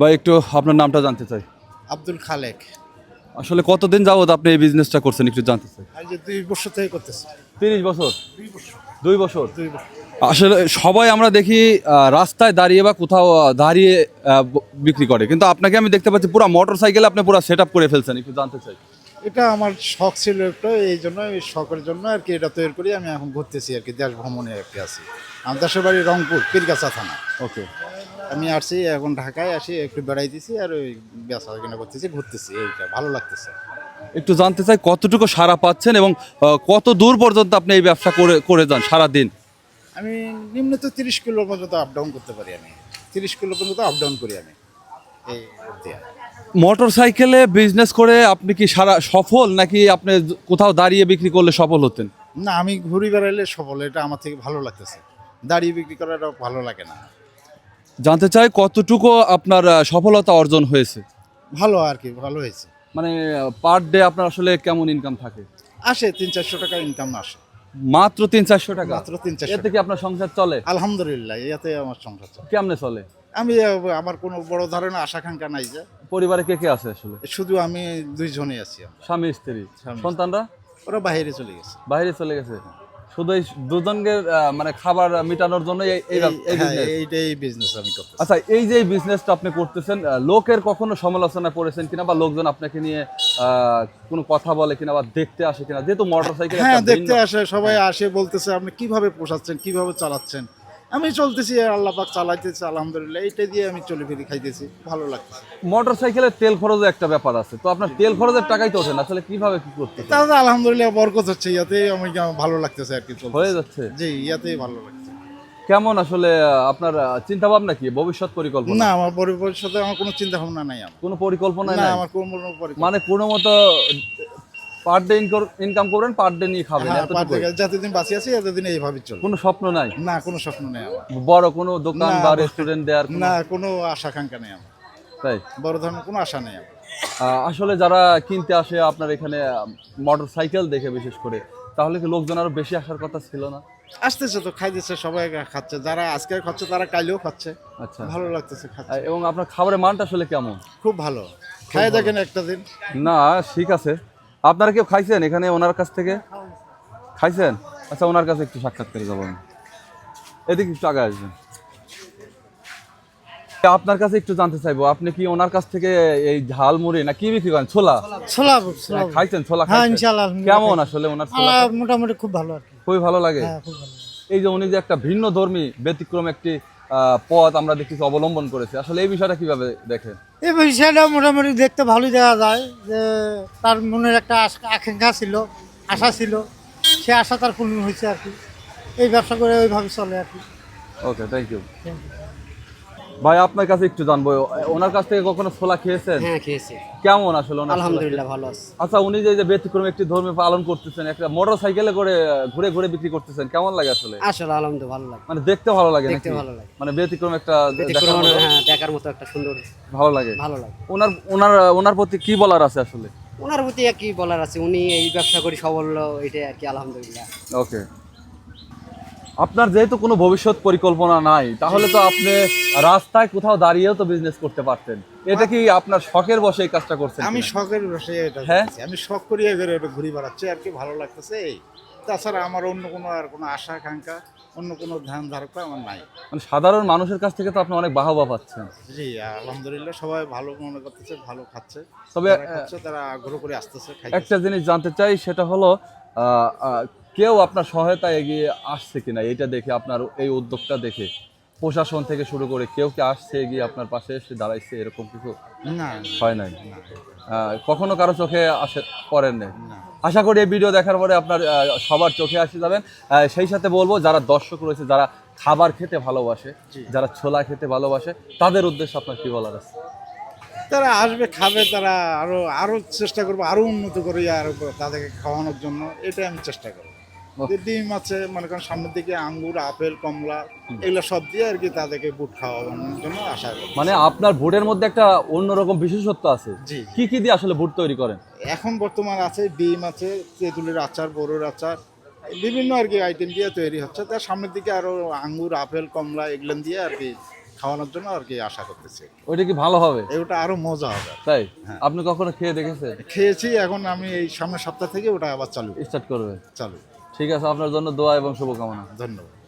বা একটু আপনার নামটা জানতে চাই। আব্দুল খালেক। আসলে কতদিন যাবত আপনি এই বিজনেসটা করছেন একটু জানতে চাই। যে দুই বছর থেকে করতেছি। তিরিশ বছর? দুই বছর। দুই বছর? আসলে সবাই আমরা দেখি রাস্তায় দাঁড়িয়ে বা কোথাও দাঁড়িয়ে বিক্রি করে। কিন্তু আপনাকে আমি দেখতে পাচ্ছি পুরো মোটর সাইকেল আপনি পুরো সেট করে ফেলছেন একটু জানতে চাই। এটা আমার শখ ছিল একটু এই জন্য এই শখের জন্য আর কি এটা তৈরি করি। আমি এখন ঘুরতেছি আর কি দেশ ভ্রমণে আর কি আছি। আমার দেশের বাড়ি রংপুর পীরগাছা থানা। ওকে আমি আসছি এখন ঢাকায় আসি একটু বেড়াইতেছি আর ওই বেচা কিনা করতেছি ঘুরতেছি এইটা ভালো লাগতেছে। একটু জানতে চাই কতটুকু সারা পাচ্ছেন এবং কত দূর পর্যন্ত আপনি এই ব্যবসা করে করে যান সারাদিন? আমি নিম্ন তো তিরিশ কিলো পর্যন্ত আপ ডাউন করতে পারি আমি। তিরিশ কিলো পর্যন্ত আপ ডাউন করি আমি। এই মোটর সাইকেলে বিজনেস করে আপনি কি সারা সফল? নাকি আপনি কোথাও দাঁড়িয়ে বিক্রি করলে সফল হতেন? না আমি ঘুরি বেড়াইলে সফল এটা আমার থেকে ভালো লাগতেছে। দাঁড়িয়ে বিক্রি করাটা ভালো লাগে না। জানতে চাই কতটুকু আপনার সফলতা অর্জন হয়েছে? ভালো আর কি ভালো হয়েছে। মানে পার ডে আপনার আসলে কেমন ইনকাম থাকে? আসে তিন চারশো টাকা ইনকাম আসে। মাত্র তিন চারশো টাকা? মাত্র তিন চারশো এতে কি আপনার সংসার চলে? আলহামদুলিল্লাহ ইয়াতে আমার সংসার চলে। কেমনে চলে? আমি আমার কোনো বড় ধরনের আশা আকাঙ্ক্ষা নাই যে। পরিবারে কে কে আছে আসলে? শুধু আমি দুইজনই আছি। স্বামী স্ত্রী। সন্তানরা? ওরা বাইরে চলে গেছে। বাইরে চলে গেছে? শুধু এই দুজনকে মানে খাবার মেটানোর জন্য হ্যাঁ, business? এইটাই বিজনেস আমি করতেছি। আচ্ছা এই যে বিজনেসটা আপনি করতেছেন লোকের কখনো সমালোচনা করেছেন কিনা বা লোকজন আপনাকে নিয়ে আহ, কোনো কথা বলে কিনা বা দেখতে আসে কিনা? যেহেতু মোটর সাইকেল দেখতে আসে সবাই আসে বলতেছে আপনি কীভাবে পোষাচ্ছেন কীভাবে চালাচ্ছেন? আমি চলতেছি আল্লাহ পাক চালাইতেছি আলহামদুলিল্লাহ। এইটা দিয়ে আমি চলে ফিরে খাইতেছি ভালো লাগতেছে। মোটরসাইকেলের তেল খরচের একটা ব্যাপার আছে। তো আপনার তেল খরচের টাকাই তো ওঠে না আসলে কীভাবে কি করতে তাহলে আলহামদুলিল্লাহ বরকত হচ্ছে ইয়াতে আমি ভালো লাগতেছে আর কি হয়ে যাচ্ছে। জি ইয়াতেই ভালো লাগছে কেমন আসলে আপনার চিন্তা ভাবনা কি? ভবিষ্যৎ পরিকল্পনা? না আমার সাথে আমার কোনো চিন্তা ভাবনা নাই আমার। কোনো পরিকল্পনা নাই? আমার কোনো পরিকল্পনা মানে কোনো মতো পার ডে ইনকাম করবেন পার ডে নিয়ে খাবেন হ্যাঁ, যতদিন বাঁচি আছি এতদিন এইভাবে চলবে। কোনো স্বপ্ন নাই? না কোনো স্বপ্ন নেই বড় কোনো দোকান বা রেস্টুরেন্ট দেওয়ার না কোনো আশা আকাঙ্ক্ষা নেই আমার। তাই? বড় ধরনের কোনো আশা নেই আসলে যারা কিনতে আসে আপনার এখানে মোটর সাইকেল দেখে বিশেষ করে তাহলে কি লোকজন আরও বেশি আসার কথা ছিল না? আসতেছে তো খাইতেছে সবাই খাচ্ছে। যারা আজকে খাচ্ছে তারা কাইলেও খাচ্ছে। আচ্ছা। ভালো লাগতেছে খাচ্ছে। এবং আপনার খাবারের মানটা আসলে কেমন? খুব ভালো। খাই দেখেন একটা দিন। না ঠিক আছে। আপনারা কেউ খাইছেন এখানে ওনার কাছ থেকে? খাইছেন? আচ্ছা ওনার কাছে একটু সাক্ষাৎ করে যাব আমি। এদিকে একটু আগে আসবেন। আপনার কাছে একটু জানতে চাইব আপনি কি ওনার কাছ থেকে এই ঝাল মুড়ি না কি বিক্রি করেন? ছোলা? ছোলা ছোলা খাইছেন? ছোলা হ্যাঁ খাইছেন? কেমন আসলে ওনার ছোলা মোটামুটি খুব ভালো খুবই ভালো লাগে? হ্যাঁ ভালো এই যে উনি যে একটা ভিন্ন ধর্মী ব্যতিক্রম একটি পথ আমরা দেখতেছি অবলম্বন করেছে। আসলে এই বিষয়টা কীভাবে দেখেন? এই বিষয়টা মোটামুটি দেখতে ভালোই দেখা যায় যে তার মনের একটা আকাঙ্ক্ষা ছিল আশা ছিল। সে আশা তার পূর্ণ হয়েছে আর কি। এই ব্যবসা করে ওইভাবে চলে আর কি। Okay thank you thank you ভাই আপনার কাছে একটু জানব ওনার কাছ থেকে কখনো ছোলা খেয়েছেন? হ্যাঁ খেয়েছি। কেমন আসলে আলহামদুলিল্লাহ ভালো আছে। আচ্ছা উনি যে যে ব্যতিক্রম একটি ধর্ম পালন করতেছেন একটা মোটর সাইকেলে করে ঘুরে ঘুরে বিক্রি করতেছেন কেমন লাগে আসলে? আসলে আলহামদুলিল্লাহ ভালো লাগে। মানে দেখতে ভালো লাগে দেখতে ভালো লাগে। মানে ব্যতিক্রম একটা দেখার মতো? হ্যাঁ দেখার মতো একটা সুন্দর ভালো লাগে? ভালো লাগে। ওনার ওনার ওনার প্রতি কি বলার আছে আসলে? ওনার প্রতি কি বলার আছে? উনি এই ব্যবসা করি সবল এটাই আর কি আলহামদুলিল্লাহ। ওকে। আপনার যেহেতু কোনো ভবিষ্যৎ পরিকল্পনা নাই তাহলে তো আপনি রাস্তায় কোথাও দাঁড়িয়েও তো বিজনেস করতে পারতেন। এটা কি আপনার শখের বসে এই কাজটা করছেন আমি শখের বসে এটা হ্যাঁ? আমি শখ করি এবারে এটা ঘুরে বেড়াচ্ছি আর কি ভালো লাগতেছে এই। তাছাড়া আমার অন্য কোনো আর কোনো আশা আকাঙ্ক্ষা অন্য কোনো ধ্যান ধারকা আমার নাই। মানে সাধারণ মানুষের কাছ থেকে তো আপনি অনেক বাহবা পাচ্ছেন। জি আলহামদুলিল্লাহ সবাই ভালো মনে করতেছে ভালো খাচ্ছে। তবে তারা আগ্রহ করে আসতেছে একটা জিনিস জানতে চাই সেটা হলো কেউ আপনার সহায়তা এগিয়ে আসছে কিনা এটা দেখে আপনার এই উদ্যোগটা দেখে প্রশাসন থেকে শুরু করে কেউ কি আসছে এগিয়ে আপনার পাশে এসে দাঁড়াইছে এরকম কিছু হয় নাই? কখনো কারও চোখে আসে পড়েন নাই? না। আশা করি এই ভিডিও দেখার পরে আপনার সবার চোখে আসে যাবেন। সেই সাথে বলব যারা দর্শক রয়েছে যারা খাবার খেতে ভালোবাসে যারা ছোলা খেতে ভালোবাসে তাদের উদ্দেশ্যে আপনার কি বলার আছে? তারা আসবে খাবে তারা আরও আরও চেষ্টা করব আরও উন্নত করে আর তাদেরকে খাওয়ানোর জন্য এটাই আমি চেষ্টা করব। ডিম আছে মনে করেন সামনের দিকে আঙ্গুর আপেল কমলা এগুলো সব দিয়ে আর কি তাদেরকে বুট খাওয়ানোর জন্য আশা করি মানে আপনার ভোটের মধ্যে একটা অন্যরকম বিশেষত্ব আছে। জি। কি কি দিয়ে আসলে ভোট তৈরি করেন? এখন বর্তমান আছে ডিম আছে তেঁতুলের আচার বড়োর আচার বিভিন্ন আর কি আইটেম দিয়ে তৈরি হচ্ছে। তার সামনের দিকে আরও আঙ্গুর আপেল কমলা এগুলো দিয়ে আর কি খাওয়ানোর জন্য আর কি আশা করতেছি। ওইটা কি ভালো হবে? ওটা আরও মজা হবে। তাই? হ্যাঁ। আপনি কখনো খেয়ে দেখেছেন? খেয়েছি এখন আমি এই সামনের সপ্তাহ থেকে ওটা আবার চালু। স্টার্ট করবে। চালু। ঠিক আছে আপনার জন্য দোয়া এবং শুভকামনা। ধন্যবাদ।